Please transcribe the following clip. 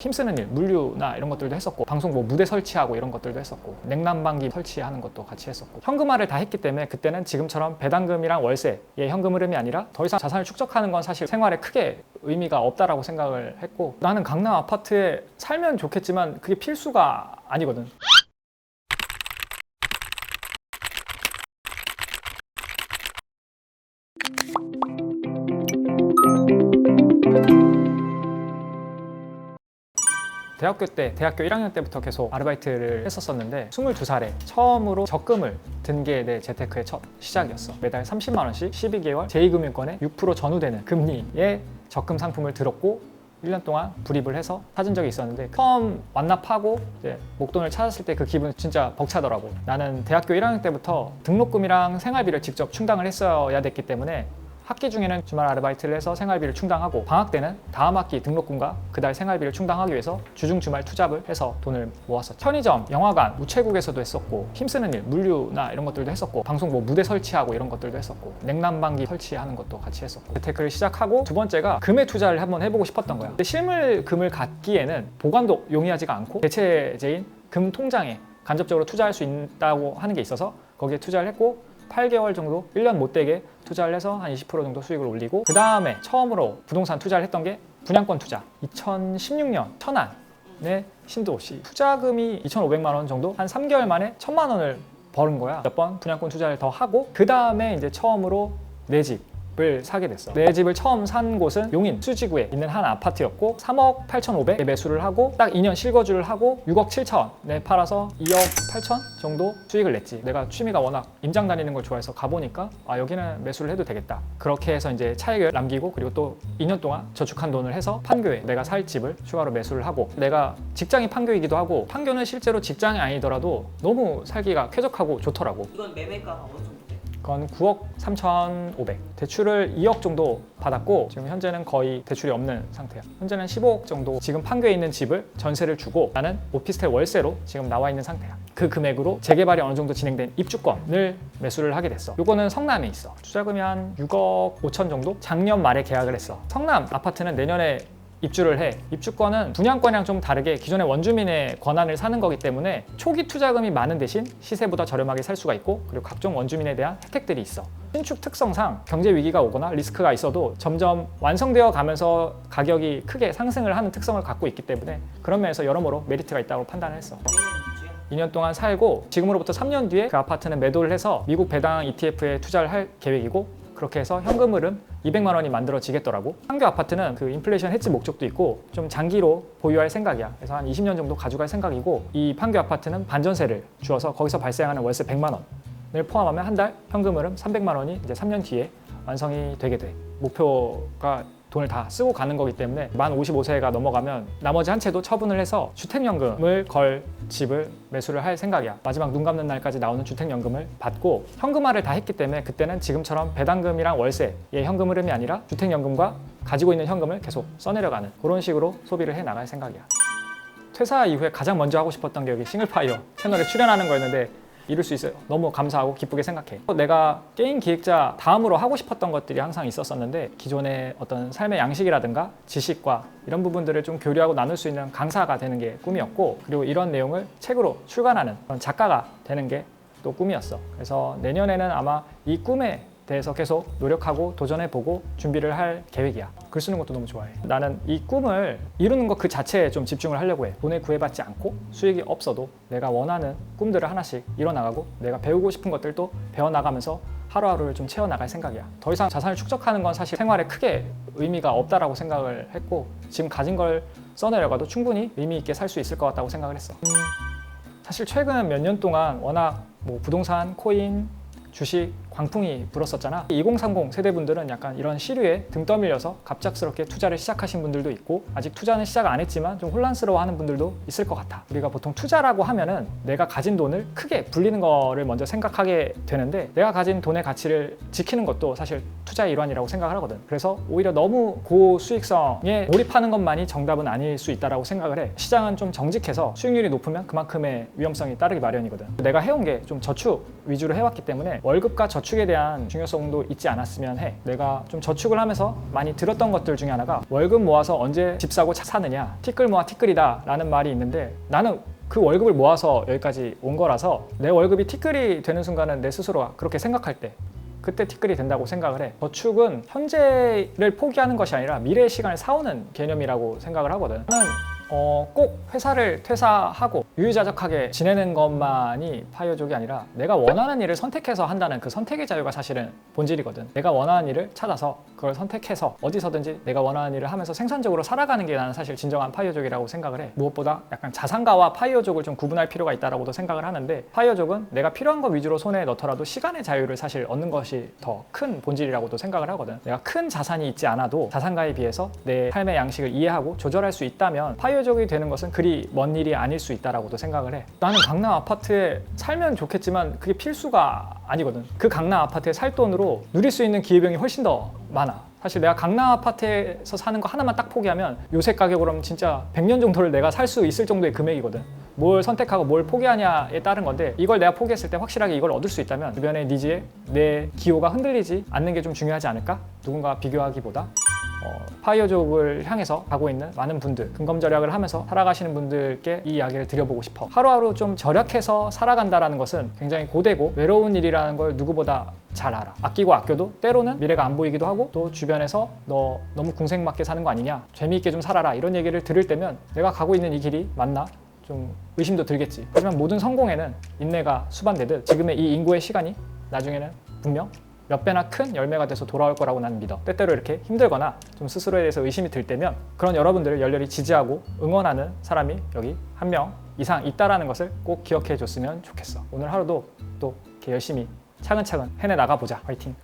힘쓰는 일, 물류나 이런 것들도 했었고 방송 뭐 무대 설치하고 이런 것들도 했었고 냉난방기 설치하는 것도 같이 했었고 현금화를 다 했기 때문에 그때는 지금처럼 배당금이랑 월세의 현금 흐름이 아니라 더 이상 자산을 축적하는 건 사실 생활에 크게 의미가 없다라고 생각을 했고 나는 강남 아파트에 살면 좋겠지만 그게 필수가 아니거든. 대학교 때, 대학교 1학년 때부터 계속 아르바이트를 했었었는데 22살에 처음으로 적금을 든 게 내 재테크의 첫 시작이었어. 매달 30만 원씩 12개월 제2금융권에 6% 전후되는 금리의 적금 상품을 들었고 1년 동안 불입을 해서 사준 적이 있었는데 처음 완납하고 이제 목돈을 찾았을 때 그 기분 진짜 벅차더라고. 나는 대학교 1학년 때부터 등록금이랑 생활비를 직접 충당을 했어야 됐기 때문에 학기 중에는 주말 아르바이트를 해서 생활비를 충당하고 방학 때는 다음 학기 등록금과 그달 생활비를 충당하기 위해서 주중 주말 투잡을 해서 돈을 모았었죠. 편의점, 영화관, 우체국에서도 했었고 힘쓰는 일, 물류나 이런 것들도 했었고 방송 뭐 무대 설치하고 이런 것들도 했었고 냉난방기 설치하는 것도 같이 했었고 재테크를 시작하고 두 번째가 금에 투자를 한번 해보고 싶었던 거야. 근데 실물 금을 갖기에는 보관도 용이하지가 않고 대체제인 금 통장에 간접적으로 투자할 수 있다고 하는 게 있어서 거기에 투자를 했고 8개월 정도, 1년 못 되게 투자를 해서 한 20% 정도 수익을 올리고 그 다음에 처음으로 부동산 투자를 했던 게 분양권 투자. 2016년 천안의 신도시 투자금이 2,500만 원 정도 한 3개월 만에 1,000만 원을 버는 거야. 몇 번 분양권 투자를 더 하고 그 다음에 이제 처음으로 내 집 을 사게 됐어. 내 집을 처음 산 곳은 용인 수지구에 있는 한 아파트였고 3억 8,500에 매수를 하고 딱 2년 실거주를 하고 6억 7천에 팔아서 2억 8천 정도 수익을 냈지. 내가 취미가 워낙 임장 다니는 걸 좋아해서 가보니까 아 여기는 매수를 해도 되겠다. 그렇게 해서 이제 차익을 남기고 그리고 또 2년 동안 저축한 돈을 해서 판교에 내가 살 집을 추가로 매수를 하고 내가 직장이 판교이기도 하고 판교는 실제로 직장이 아니더라도 너무 살기가 쾌적하고 좋더라고. 이건 매매가가 어느? 그건 9억 3,500. 대출을 2억 정도 받았고 지금 현재는 거의 대출이 없는 상태야. 현재는 15억 정도 지금 판교에 있는 집을 전세를 주고 나는 오피스텔 월세로 지금 나와 있는 상태야. 그 금액으로 재개발이 어느 정도 진행된 입주권을 매수를 하게 됐어. 요거는 성남에 있어. 투자금이 한 6억 5천 정도? 작년 말에 계약을 했어. 성남 아파트는 내년에 입주를 해. 입주권은 분양권이랑 좀 다르게 기존의 원주민의 권한을 사는 거기 때문에 초기 투자금이 많은 대신 시세보다 저렴하게 살 수가 있고 그리고 각종 원주민에 대한 혜택들이 있어. 신축 특성상 경제 위기가 오거나 리스크가 있어도 점점 완성되어 가면서 가격이 크게 상승을 하는 특성을 갖고 있기 때문에 그런 면에서 여러모로 메리트가 있다고 판단을 했어. 매매는 입주야? 2년 동안 살고 지금으로부터 3년 뒤에 그 아파트는 매도를 해서 미국 배당 ETF에 투자를 할 계획이고 그렇게 해서 현금 흐름 200만 원이 만들어지겠더라고. 한교 아파트는 그 인플레이션 해지 목적도 있고 좀 장기로 보유할 생각이야. 그래서 한 20년 정도 가져갈 생각이고 이 판교 아파트는 반전세를 주어서 거기서 발생하는 월세 100만 원을 포함하면 한 달 현금 흐름 300만 원이 이제 3년 뒤에 완성이 되게 돼. 목표가 돈을 다 쓰고 가는 거기 때문에 만 55세가 넘어가면 나머지 한 채도 처분을 해서 주택연금을 걸 집을 매수를 할 생각이야. 마지막 눈 감는 날까지 나오는 주택연금을 받고 현금화를 다 했기 때문에 그때는 지금처럼 배당금이랑 월세의 현금 흐름이 아니라 주택연금과 가지고 있는 현금을 계속 써내려가는 그런 식으로 소비를 해 나갈 생각이야. 퇴사 이후에 가장 먼저 하고 싶었던 게 여기 싱글파이어 채널에 출연하는 거였는데 이룰 수 있어요. 너무 감사하고 기쁘게 생각해. 내가 게임 기획자 다음으로 하고 싶었던 것들이 항상 있었었는데 기존의 어떤 삶의 양식이라든가 지식과 이런 부분들을 좀 교류하고 나눌 수 있는 강사가 되는 게 꿈이었고 그리고 이런 내용을 책으로 출간하는 작가가 되는 게 또 꿈이었어. 그래서 내년에는 아마 이 꿈에 대해서 계속 노력하고 도전해보고 준비를 할 계획이야. 글 쓰는 것도 너무 좋아해. 나는 이 꿈을 이루는 것 그 자체에 좀 집중을 하려고 해. 돈에 구애받지 않고 수익이 없어도 내가 원하는 꿈들을 하나씩 이뤄나가고 내가 배우고 싶은 것들도 배워나가면서 하루하루를 좀 채워나갈 생각이야. 더 이상 자산을 축적하는 건 사실 생활에 크게 의미가 없다라고 생각을 했고 지금 가진 걸 써내려가도 충분히 의미 있게 살 수 있을 것 같다고 생각을 했어. 음, 사실 최근 몇 년 동안 워낙 뭐 부동산, 코인, 주식, 광풍이 불었었잖아. 2030 세대분들은 약간 이런 시류에 등 떠밀려서 갑작스럽게 투자를 시작하신 분들도 있고 아직 투자는 시작 안 했지만 좀 혼란스러워하는 분들도 있을 것 같아. 우리가 보통 투자라고 하면은 내가 가진 돈을 크게 불리는 거를 먼저 생각하게 되는데 내가 가진 돈의 가치를 지키는 것도 사실 투자의 일환이라고 생각을 하거든. 그래서 오히려 너무 고수익성에 몰입하는 것만이 정답은 아닐 수 있다라고 생각을 해. 시장은 좀 정직해서 수익률이 높으면 그만큼의 위험성이 따르기 마련이거든. 내가 해온 게 좀 저축 위주로 해왔기 때문에 월급과 저축 저축에 대한 중요성도 잊지 않았으면 해. 내가 좀 저축을 하면서 많이 들었던 것들 중에 하나가 월급 모아서 언제 집 사고 차 사느냐. 티끌 모아 티끌이다 라는 말이 있는데 나는 그 월급을 모아서 여기까지 온 거라서 내 월급이 티끌이 되는 순간은 내 스스로가 그렇게 생각할 때 그때 티끌이 된다고 생각을 해. 저축은 현재를 포기하는 것이 아니라 미래의 시간을 사오는 개념이라고 생각을 하거든. 나는 어, 꼭 회사를 퇴사하고 유유자적하게 지내는 것만이 파이어족이 아니라 내가 원하는 일을 선택해서 한다는 그 선택의 자유가 사실은 본질이거든. 내가 원하는 일을 찾아서 그걸 선택해서 어디서든지 내가 원하는 일을 하면서 생산적으로 살아가는 게 나는 사실 진정한 파이어족이라고 생각을 해. 무엇보다 약간 자산가와 파이어족을 좀 구분할 필요가 있다라고도 생각을 하는데 파이어족은 내가 필요한 것 위주로 손에 넣더라도 시간의 자유를 사실 얻는 것이 더 큰 본질이라고도 생각을 하거든. 내가 큰 자산이 있지 않아도 자산가에 비해서 내 삶의 양식을 이해하고 조절할 수 있다면 파이어 족이 되는 것은 그리 먼 일이 아닐 수 있다라고도 생각을 해. 나는 강남 아파트에 살면 좋겠지만 그게 필수가 아니거든. 그 강남 아파트에 살 돈으로 누릴 수 있는 기회비용이 훨씬 더 많아. 사실 내가 강남 아파트에서 사는 거 하나만 딱 포기하면 요새 가격으로는 진짜 100년 정도를 내가 살 수 있을 정도의 금액이거든. 뭘 선택하고 뭘 포기하냐에 따른 건데 이걸 내가 포기했을 때 확실하게 이걸 얻을 수 있다면 주변의 니즈에 내 기호가 흔들리지 않는 게 좀 중요하지 않을까? 누군가 비교하기보다 어, 파이어족을 향해서 가고 있는 많은 분들 근검절약을 하면서 살아가시는 분들께 이 이야기를 드려보고 싶어. 하루하루 좀 절약해서 살아간다라는 것은 굉장히 고되고 외로운 일이라는 걸 누구보다 잘 알아. 아끼고 아껴도 때로는 미래가 안 보이기도 하고 또 주변에서 너 너무 궁색맞게 사는 거 아니냐 재미있게 좀 살아라 이런 얘기를 들을 때면 내가 가고 있는 이 길이 맞나? 좀 의심도 들겠지. 하지만 모든 성공에는 인내가 수반되듯 지금의 이 인고의 시간이 나중에는 분명 몇 배나 큰 열매가 돼서 돌아올 거라고 나는 믿어. 때때로 이렇게 힘들거나 좀 스스로에 대해서 의심이 들 때면 그런 여러분들을 열렬히 지지하고 응원하는 사람이 여기 한 명 이상 있다라는 것을 꼭 기억해 줬으면 좋겠어. 오늘 하루도 또 이렇게 열심히 차근차근 해내 나가 보자. 화이팅.